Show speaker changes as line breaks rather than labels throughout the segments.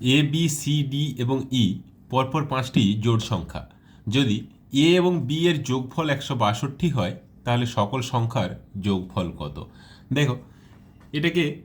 এ B C D এবং ই পরপর পাঁচটি জোড় সংখ্যা। যদি এ এবং বি এর যোগফল একশো বাষট্টি হয়, তাহলে সকল সংখ্যার যোগফল কত? দেখো, এটাকে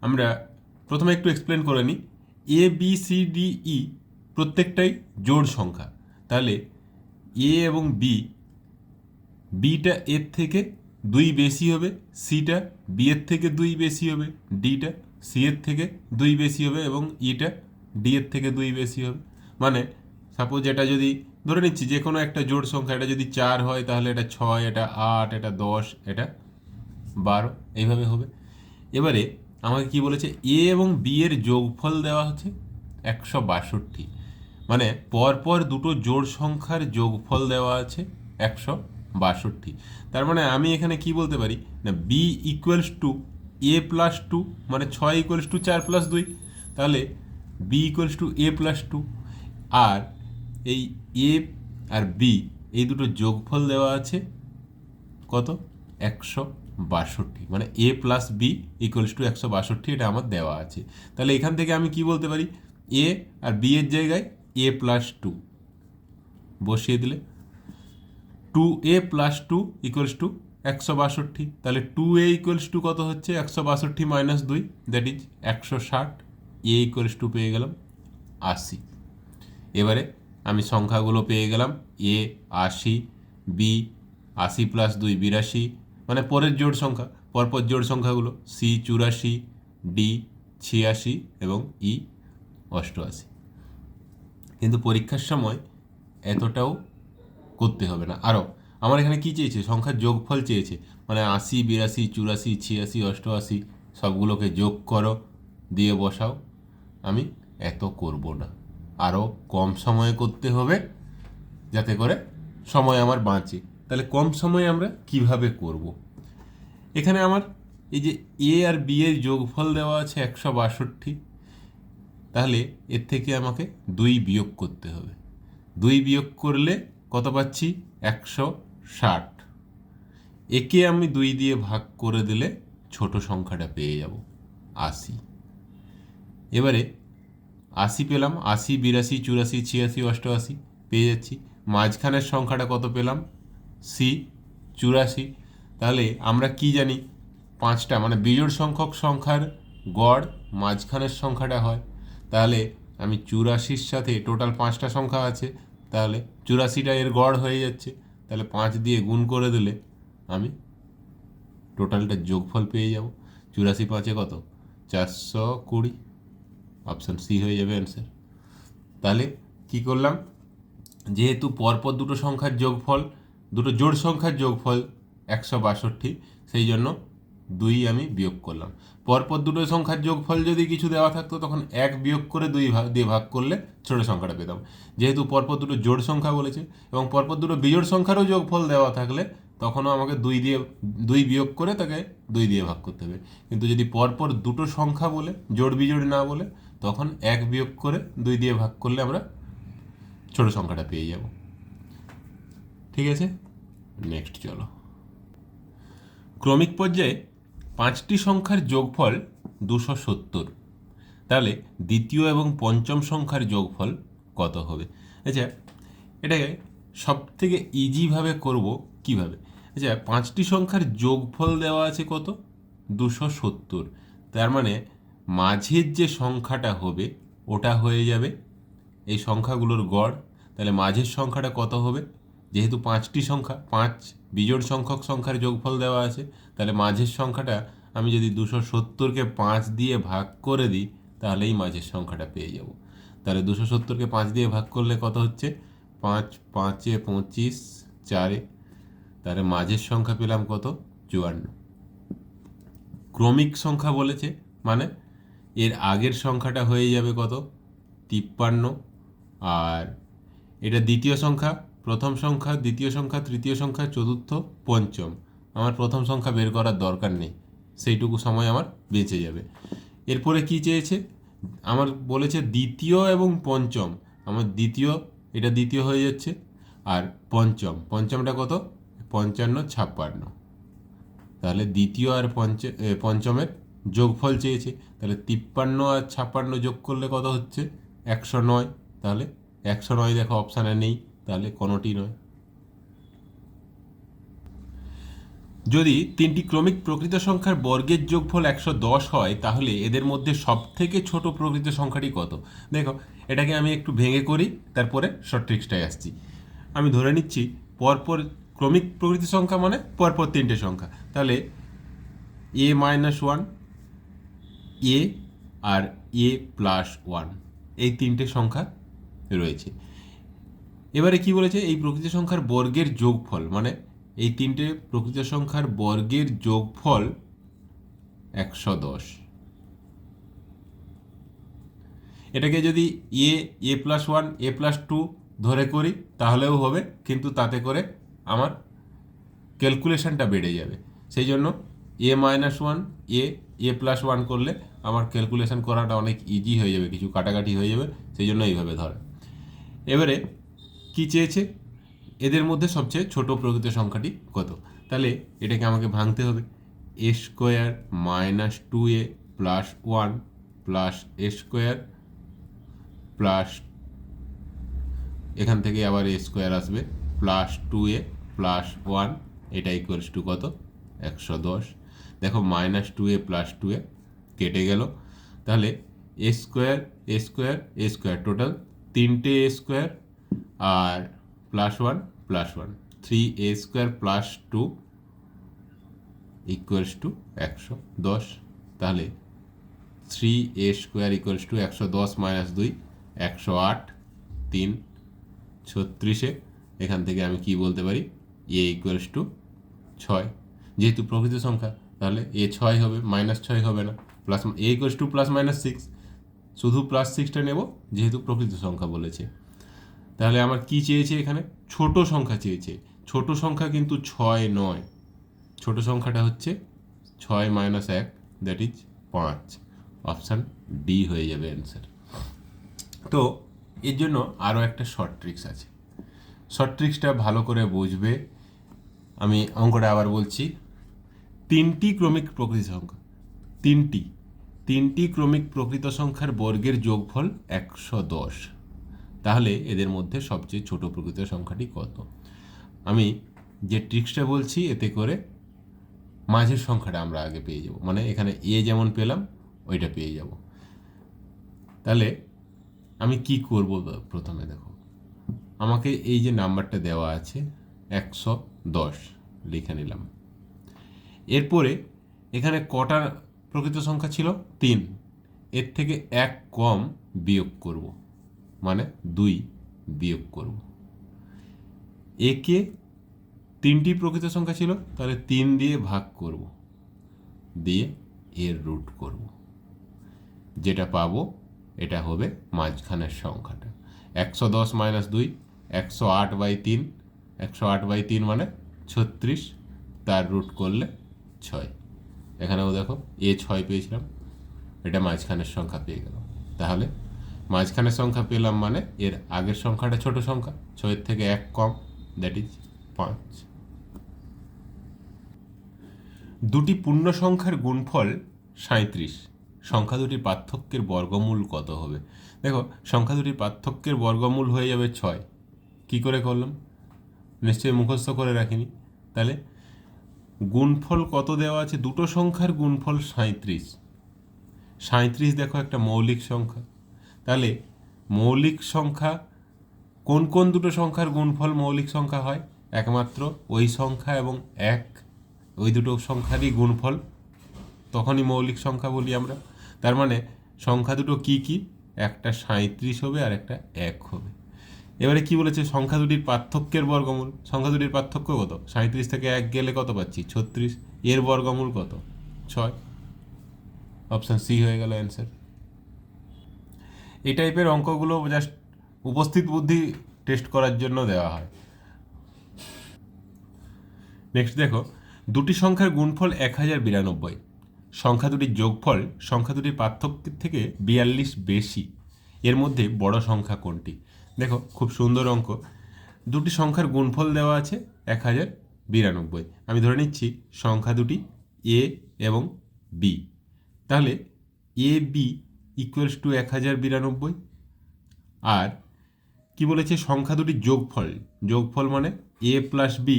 আমরা প্রথমে একটু এক্সপ্লেন করে নিই। A B C D E প্রত্যেকটাই জোড় সংখ্যা। তাহলে এ এবং বি বিটা এর থেকে দুই বেশি হবে সিটা বি এর থেকে দুই বেশি হবে ডিটা সি এর থেকে দুই বেশি হবে এবং ইটা ডি এর থেকে দুই বেশি হবে। মানে সাপোজ এটা যদি ধরে নিচ্ছি যে কোনো একটা জোড় সংখ্যা, এটা যদি চার হয় তাহলে এটা ছয়, এটা আট, এটা দশ, এটা বারো, এইভাবে হবে। এবারে আমাকে কি বলেছে এ এবং বি এর যোগফল দেওয়া হচ্ছে একশো বাষট্টি। মানে পরপর দুটো জোড় সংখ্যার যোগফল দেওয়া আছে একশো বাষট্টি। তার মানে আমি এখানে কি বলতে পারি, না B equals to A plus two মানে ছয় ইকুয়ালস টু চার প্লাস দুই, তাহলে B equals to A plus two আর এই এ আর বি এই দুটো যোগফল দেওয়া আছে কত? একশো বাষট্টি মানে A plus B equals to একশো বাষট্টি এটা আমার দেওয়া আছে। তাহলে এখান থেকে আমি কি বলতে পারি? এ আর বি এর জায়গায় এ প্লাস টু বসিয়ে দিলে। Two A plus two equals to একশো বাষট্টি, তাহলে টু এ ইকুয়ালস টু কত হচ্ছে? একশো বাষট্টি মাইনাস দুই দ্যাট ইজ একশো ষাট এ ইকুয়ালস টু পেয়ে গেলাম আশি। এবারে আমি সংখ্যাগুলো পেয়ে গেলাম এ আশি বি আশি প্লাস দুই, বিরাশি মানে পরের জোড় সংখ্যা। পরপর জোড় সংখ্যাগুলো সি চুরাশি ডি ছিয়াশি এবং ই অষ্টআশি। কিন্তু পরীক্ষার সময় এতটাও করতে হবে না। আরও আমার এখানে কি চেয়েছে? সংখ্যার যোগফল চেয়েছে। মানে আশি, বিরাশি, চুরাশি, ছিয়াশি, অষ্টআশি, সবগুলোকে যোগ করো, দিয়ে বসাও। আমি এত করব না। আরও কম সময়ে করতে হবে, যাতে করে সময় আমার বাঁচে। তাহলে কম সময়ে আমরা কীভাবে করব। এখানে আমার এই যে এ আর বি এর যোগফল দেওয়া আছে একশো বাষট্টি, তাহলে এর থেকে আমাকে দুই বিয়োগ করতে হবে। দুই বিয়োগ করলে কত পাচ্ছি? একশো ষাট। একে আমি দুই দিয়ে ভাগ করে দিলে ছোট সংখ্যাটা পেয়ে যাব আশি। এবারে আশি পেলাম, আশি, বিরাশি, চুরাশি, ছিয়াশি, অষ্টআশি পেয়ে যাচ্ছি। মাঝখানের সংখ্যাটা কত পেলাম? সি, চুরাশি। তাহলে আমরা কি জানি? পাঁচটা মানে বিজোড় সংখ্যক সংখ্যার গড় মাঝখানের সংখ্যাটা হয়। তাহলে আমি চুরাশির সাথে টোটাল পাঁচটা সংখ্যা আছে, তাহলে চুরাশিটা এর গড় হয়ে যাচ্ছে। তাহলে পাঁচ দিয়ে গুণ করে দিলে আমি টোটালটা যোগফল পেয়ে যাব। চুরাশি পাঁচে কত? চারশো কুড়ি। অপশান সি হয়ে যাবে অ্যান্সার তাহলে কি করলাম? যেহেতু পরপর দুটো সংখ্যার যোগফল, দুটো জোড় সংখ্যার যোগফল একশো বাষট্টি, সেই জন্য দুই আমি বিয়োগ করলাম। পরপর দুটো সংখ্যার যোগফল যদি কিছু দেওয়া থাকতো, তখন এক বিয়োগ করে দুই ভাগ দিয়ে ভাগ করলে ছোটো সংখ্যাটা পেতাম। যেহেতু পরপর দুটো জোড় সংখ্যা বলেছে, এবং পরপর দুটো বিজোড় সংখ্যারও যোগফল দেওয়া থাকলে তখনও আমাকে দুই দিয়ে, দুই বিয়োগ করে তাকে দুই দিয়ে ভাগ করতে হবে। কিন্তু যদি পরপর দুটো সংখ্যা বলে, জোড় বিজোড় না বলে, তখন এক বিয়োগ করে দুই দিয়ে ভাগ করলে আমরা ছোট সংখ্যাটা পেয়ে যাব। ঠিক আছে? নেক্সট চলো। ক্রমিক পর্যায়ে পাঁচটি সংখ্যার যোগফল দুশো সত্তর। তাহলে দ্বিতীয় এবং পঞ্চম সংখ্যার যোগফল কত হবে? আচ্ছা এটাকে সব থেকে ইজিভাবে করব কীভাবে? আচ্ছা পাঁচটি সংখ্যার যোগফল দেওয়া আছে কত? দুশো সত্তর। তার মানে মাঝের যে সংখ্যাটা হবে, ওটা হয়ে যাবে। এই সংখ্যাগুলোর গড়, তাহলে মাঝের সংখ্যাটা কত হবে? যেহেতু পাঁচটি সংখ্যা, পাঁচ বিজোড় সংখ্যক সংখ্যার যোগফল দেওয়া আছে, তাহলে মাঝের সংখ্যাটা আমি যদি দুশো সত্তরকে পাঁচ দিয়ে ভাগ করে দিই, তাহলেই মাঝের সংখ্যাটা পেয়ে যাব। তাহলে দুশো সত্তরকে পাঁচ দিয়ে ভাগ করলে কত হচ্ছে? পাঁচ, পাঁচে পঁচিশ, চারে, তাহলে মাঝের সংখ্যা পেলাম কত? চুয়ান্ন। ক্রমিক সংখ্যা বলেছে মানে এর আগের সংখ্যাটা হয়ে যাবে কত? তিপ্পান্ন। আর এটা দ্বিতীয় সংখ্যা প্রথম সংখ্যা, দ্বিতীয় সংখ্যা, তৃতীয় সংখ্যা, চতুর্থ, পঞ্চম। আমার প্রথম সংখ্যা বের করার দরকার নেই। সেইটুকু সময় আমার বেঁচে যাবে। এরপরে কি চেয়েছে? আমার বলেছে দ্বিতীয় এবং পঞ্চম। আমার দ্বিতীয়, এটা দ্বিতীয় হয়ে যাচ্ছে। আর পঞ্চম, পঞ্চমটা কত? পঞ্চান্ন, ছাপ্পান্ন। তাহলে দ্বিতীয় আর পঞ্চ পঞ্চমের যোগফল চেয়েছে। তাহলে তিপ্পান্ন আর ছাপ্পান্ন যোগ করলে কত হচ্ছে? একশো নয়। তাহলে একশো নয় দেখো, অপশানে নেই। তাহলে কোনোটি নয়। যদি তিনটি ক্রমিক প্রকৃত সংখ্যার বর্গের যোগফল একশো দশ হয়, তাহলে এদের মধ্যে সব থেকে ছোট প্রকৃত সংখ্যাটি কত? দেখো, এটাকে আমি একটু ভেঙে করি, তারপরে শর্ট ট্রিক্সটায় আসছি। আমি ধরে নিচ্ছি, পরপর ক্রমিক প্রকৃত সংখ্যা মানে পরপর তিনটে সংখ্যা। তাহলে এ মাইনাস ওয়ান এ আর এ প্লাস ওয়ান এই তিনটে সংখ্যা রয়েছে। এবারে কি বলেছে? এই প্রকৃত সংখ্যার বর্গের যোগফল মানে এই তিনটে প্রকৃত সংখ্যার বর্গের যোগফল একশো দশ। এটাকে যদি A A plus one, A plus two ধরে করি, তাহলেও হবে, কিন্তু তাতে করে আমার ক্যালকুলেশনটা বেড়ে যাবে। সেই জন্য A minus one, A A plus one করলে আমার ক্যালকুলেশন করাটা অনেক ইজি হয়ে যাবে, কিছু কাটাকাটি হয়ে যাবে, সেই জন্য এইভাবে ধরে। এবারে কি চেয়েছে? এদের মধ্যে সবচেয়ে ছোট প্রকৃত সংখ্যাটি কত? তাহলে এটাকে আমাকে ভাঙতে হবে। A square minus two A plus one plus A square plus এখান থেকে আবার এ স্কোয়ার আসবে। Plus two A plus one এটা ইকুয়ালস টু কত? একশো দশ। দেখো minus two A plus two A কেটে গেল। তাহলে A square A square A square total তিনটে A square R plus one plus one three A square plus two equals to একশো দশ। তাহলে three A square equals to একশো দশ minus দুই, একশো আট, তিন, ছত্রিশে। এখান থেকে আমি কি বলতে পারি? এ ইকুয়ালস টু ছয়। যেহেতু প্রকৃত সংখ্যা, তাহলে এ ছয় হবে মাইনাস ছয় হবে না। Plus A equals to plus minus six শুধু প্লাস সিক্সটা নেব, যেহেতু প্রকৃত সংখ্যা বলেছে। তাহলে আমার কি চেয়েছে এখানে? ছোট সংখ্যা চেয়েছে। ছোট সংখ্যা কিন্তু ছয় নয়। ছোট সংখ্যাটা হচ্ছে ছয় মাইনাস এক দ্যাট ইজ পাঁচ। অপশান ডি হয়ে যাবে অ্যান্সার। তো এর জন্য আরও একটা শর্ট ট্রিক্স আছে। শর্ট ট্রিক্সটা ভালো করে বুঝবে। আমি অঙ্কটা আবার বলছি। তিনটি ক্রমিক প্রকৃত সংখ্যা। তিনটি। তিনটি ক্রমিক প্রকৃত সংখ্যার বর্গের যোগফল একশো দশ। তাহলে এদের মধ্যে সবচেয়ে ছোট প্রকৃত সংখ্যাটি কত? আমি যে ট্রিক্সটা বলছি, এতে করে মাঝের সংখ্যাটা আমরা আগে পেয়ে যাব। মানে এখানে এ যেমন পেলাম, ওইটা পেয়ে যাব। তাহলে আমি কি করব প্রথমে দেখো। আমাকে এই যে নাম্বারটা দেওয়া আছে, একশো দশ, লিখে নিলাম। এরপরে এখানে কটা প্রকৃত সংখ্যা ছিল? তিন। এর থেকে এক কম বিয়োগ করব। মানে দুই বিয়োগ করব। একে তিনটি প্রকৃত সংখ্যা ছিল, তাহলে তিন দিয়ে ভাগ করব। দিয়ে এর রুট করব। যেটা পাবো, এটা হবে মাঝখানের সংখ্যাটা। একশো দশ মাইনাস দুই, একশো আট বাই তিন, একশো আট বাই তিন মানে ছত্রিশ, তার রুট করলে ছয়। এখানেও দেখো, এ ছয় পেয়েছিলাম, এটা মাঝখানের সংখ্যা পেয়ে গেল তাহলে মাঝখানের সংখ্যা পেলাম মানে এর আগের সংখ্যাটা ছোট সংখ্যা, ছয়ের থেকে এক কম দ্যাট ইজ পাঁচ। দুটি পূর্ণ সংখ্যার গুণফল সাঁত্রিশ সংখ্যা দুটির পার্থক্যের বর্গমূল কত হবে? দেখো, সংখ্যা দুটির পার্থক্যের বর্গমূল হয়ে যাবে ছয়। কি করে করলাম? নিশ্চয়ই মুখস্থ করে রাখিনি। তাহলে গুণফল কত দেওয়া আছে? দুটো সংখ্যার গুণফল সাঁত্রিশ সাঁত্রিশ দেখো একটা মৌলিক সংখ্যা। তাহলে মৌলিক সংখ্যা, কোন কোন দুটো সংখ্যার গুণফল মৌলিক সংখ্যা হয়? একমাত্র ওই সংখ্যা এবং এক, ওই দুটো সংখ্যারই গুণফল। তখনই মৌলিক সংখ্যা বলি আমরা। তার মানে সংখ্যা দুটো কি কি? একটা সাঁত্রিশ হবে আর একটা এক হবে। এবারে কি বলেছে? সংখ্যা দুটির পার্থক্যের বর্গমূল। সংখ্যা দুটির পার্থক্য কত? সাঁত্রিশ থেকে এক গেলে কত পাচ্ছি? ছত্রিশ। এর বর্গমূল কত? ছয়। অপশান সি হয়ে গেল অ্যান্সার। এই টাইপের অঙ্কগুলো জাস্ট উপস্থিত বুদ্ধি টেস্ট করার জন্য দেওয়া হয়। নেক্সট দেখো, দুটি সংখ্যার গুণফল এক হাজার বিরানব্বই। সংখ্যা দুটির যোগফল, সংখ্যা দুটির পার্থক্যের থেকে বিয়াল্লিশ বেশি। এর মধ্যে বড় সংখ্যা কোনটি? দেখো, খুব সুন্দর অঙ্ক। দুটি সংখ্যার গুণফল দেওয়া আছে এক হাজার বিরানব্বই। আমি ধরে নিচ্ছি সংখ্যা দুটি এ এবং বি তাহলে এ বি ইকুয়ালস টু এক হাজার বিরানব্বই। আর কি বলেছে? সংখ্যা দুটির যোগফল। যোগফল মানে এ প্লাস বি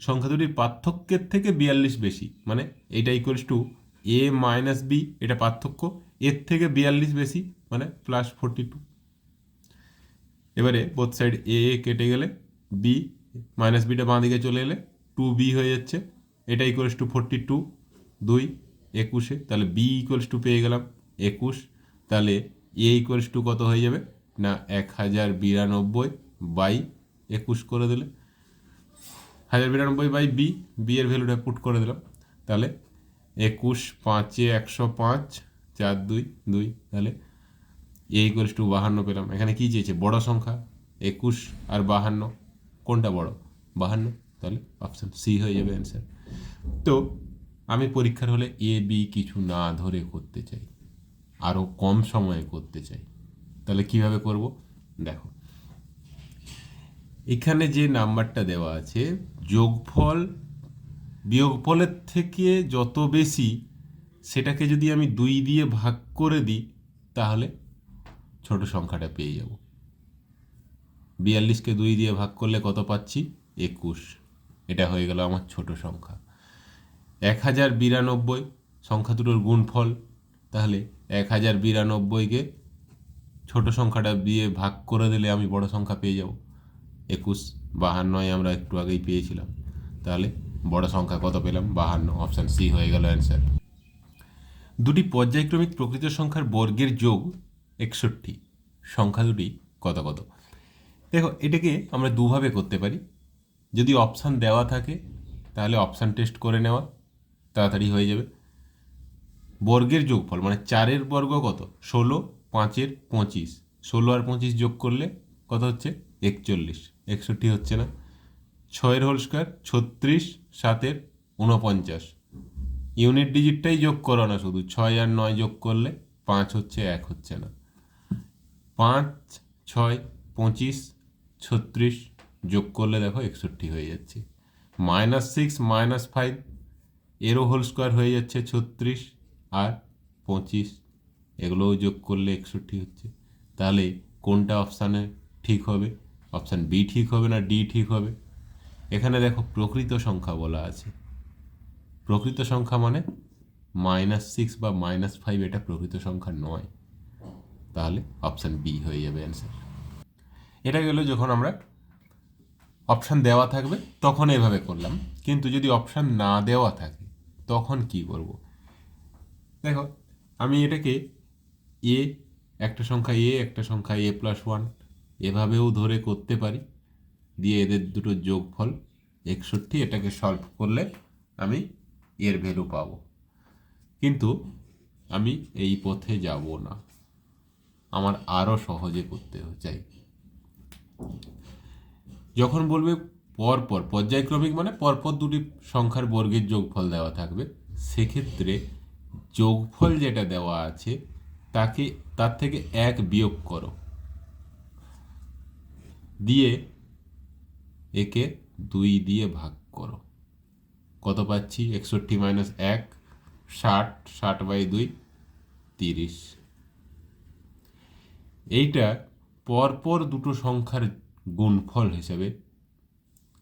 সংখ্যা দুটির পার্থক্যের থেকে বিয়াল্লিশ বেশি। মানে এটা equals to A minus B এটা পার্থক্য। এর থেকে বিয়াল্লিশ বেশি মানে প্লাস ফোরটি টু এবারে বোথ সাইড এ এ কেটে গেলে বি মাইনাস বিটা বাঁ দিকে চলে এলে টু বি হয়ে যাচ্ছে। এটা ইকুয়ালস টু ফোরটি টু দুই, একুশে। তাহলে বি ইকুয়ালস টু পেয়ে গেলাম একুশ। তাহলে এ ইকুয়ালস টু কত হয়ে যাবে? না, এক হাজার বিরানব্বই বাই একুশ করে দিলে। হাজার বিরানব্বই বাই বি বি এর ভ্যালুটা পুট করে দিলাম। তাহলে একুশ পাঁচে একশো পাঁচ, চার দুই দুই, তাহলে এ ইকুয়ালস টু বাহান্ন পেলাম। এখানে কী চেয়েছে? বড় সংখ্যা, একুশ আর বাহান্ন। কোনটা বড়? বাহান্ন। তাহলে অপশান সি হয়ে যাবে অ্যান্সার তো আমি পরীক্ষার হলে এ বি কিছু না ধরে করতে চাই। আরও কম সময়ে করতে চাই। তাহলে কীভাবে করব? দেখো। এখানে যে নাম্বারটা দেওয়া আছে, যোগফল, বিয়োগফলের থেকে যত বেশি সেটাকে যদি আমি দুই দিয়ে ভাগ করে দিই, তাহলে ছোট সংখ্যাটা পেয়ে যাব। বিয়াল্লিশকে দুই দিয়ে ভাগ করলে কত পাচ্ছি? একুশ। এটা হয়ে গেল আমার ছোট সংখ্যা। এক হাজার বিরানব্বই সংখ্যা দুটোর গুণফল, তাহলে এক হাজার বিরানব্বইকে ছোট সংখ্যাটা দিয়ে ভাগ করে দিলে আমি বড় সংখ্যা পেয়ে যাব। একুশ, বাহান্নয় আমরা একটু আগেই পেয়েছিলাম। তাহলে বড় সংখ্যা কত পেলাম? বাহান্ন, অপশান সি হয়ে গেল অ্যান্সার। দুটি পর্যায়ক্রমিক প্রকৃত সংখ্যার বর্গের যোগ একষট্টি। সংখ্যা দুটি কত কত? দেখো, এটাকে আমরা দুভাবে করতে পারি। যদি অপশান দেওয়া থাকে, তাহলে অপশান টেস্ট করে নেওয়া তাড়াতাড়ি হয়ে যাবে। বর্গের যোগফল মানে চারের বর্গ কত? ষোলো, পাঁচের পঁচিশ। ষোলো আর পঁচিশ যোগ করলে কত হচ্ছে? একচল্লিশ। একষট্টি হচ্ছে না। ছয়ের হোল স্কোয়ার, ছত্রিশ, সাতের উনপঞ্চাশ ইউনিট ডিজিটটাই যোগ করো না শুধু, ছয় আর নয় যোগ করলে পাঁচ হচ্ছে, এক হচ্ছে না। পাঁচ, ছয়, পঁচিশ, ছত্রিশ যোগ করলে দেখো একষট্টি হয়ে যাচ্ছে। মাইনাস সিক্স, মাইনাস ফাইভ, এরও হোল স্কোয়ার হয়ে যাচ্ছে ছত্রিশ আর পঁচিশ, এগুলোও যোগ করলে একষট্টি হচ্ছে। তাহলে কোনটা অপশানে ঠিক হবে? অপশান বি ঠিক হবে না ডি ঠিক হবে? এখানে দেখো প্রকৃত সংখ্যা বলা আছে। প্রকৃত সংখ্যা মানে মাইনাস সিক্স বা মাইনাস ফাইভ এটা প্রকৃত সংখ্যা নয়। তাহলে অপশান বি হয়ে যাবে অ্যান্সার এটা গেল যখন আমরা অপশান দেওয়া থাকবে, তখন এভাবে করলাম। কিন্তু যদি অপশান না দেওয়া থাকে, তখন কি করব? দেখো, আমি এটাকে এ, একটা সংখ্যা এ, একটা সংখ্যা এ প্লাস ওয়ান এভাবেও ধরে করতে পারি। দিয়ে এদের দুটো যোগফল একষট্টি, এটাকে সলভ করলে আমি এর ভ্যালু পাব। কিন্তু আমি এই পথে যাব না। আমার আরও সহজে করতে চাই। যখন বলবে পরপর পর্যায়ক্রমিক মানে পরপর দুটি সংখ্যার বর্গের যোগফল দেওয়া থাকবে, সেক্ষেত্রে যোগফল যেটা দেওয়া আছে, তাকে, তার থেকে এক বিয়োগ করো। দিয়ে একে দুই দিয়ে ভাগ করো। কত পাচ্ছি? একষট্টি মাইনাস এক, ষাট ষাট বাই দুই, তিরিশ। এইটা পরপর দুটো সংখ্যার গুণফল হিসাবে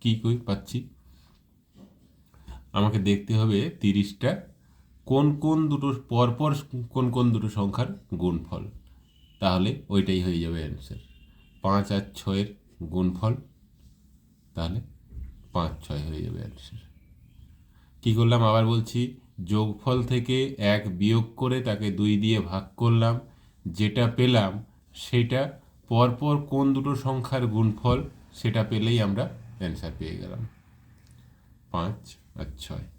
কি কই পাচ্ছি? আমাকে দেখতে হবে তিরিশটা কোন কোন দুটো পরপর কোন কোন দুটো সংখ্যার গুণফল? তাহলে ওইটাই হয়ে যাবে অ্যান্সার পাঁচ আর ছয়ের গুণফল, তাহলে পাঁচ, ছয় হয়ে যাবে অ্যান্সার কী করলাম? আবার বলছি, যোগফল থেকে এক বিয়োগ করে তাকে দুই দিয়ে ভাগ করলাম। যেটা পেলাম, সেটা পরপর কোন দুটো সংখ্যার গুণফল, সেটা পেলেই আমরা অ্যান্সার পেয়ে গেলাম। পাঁচ আর ছয়।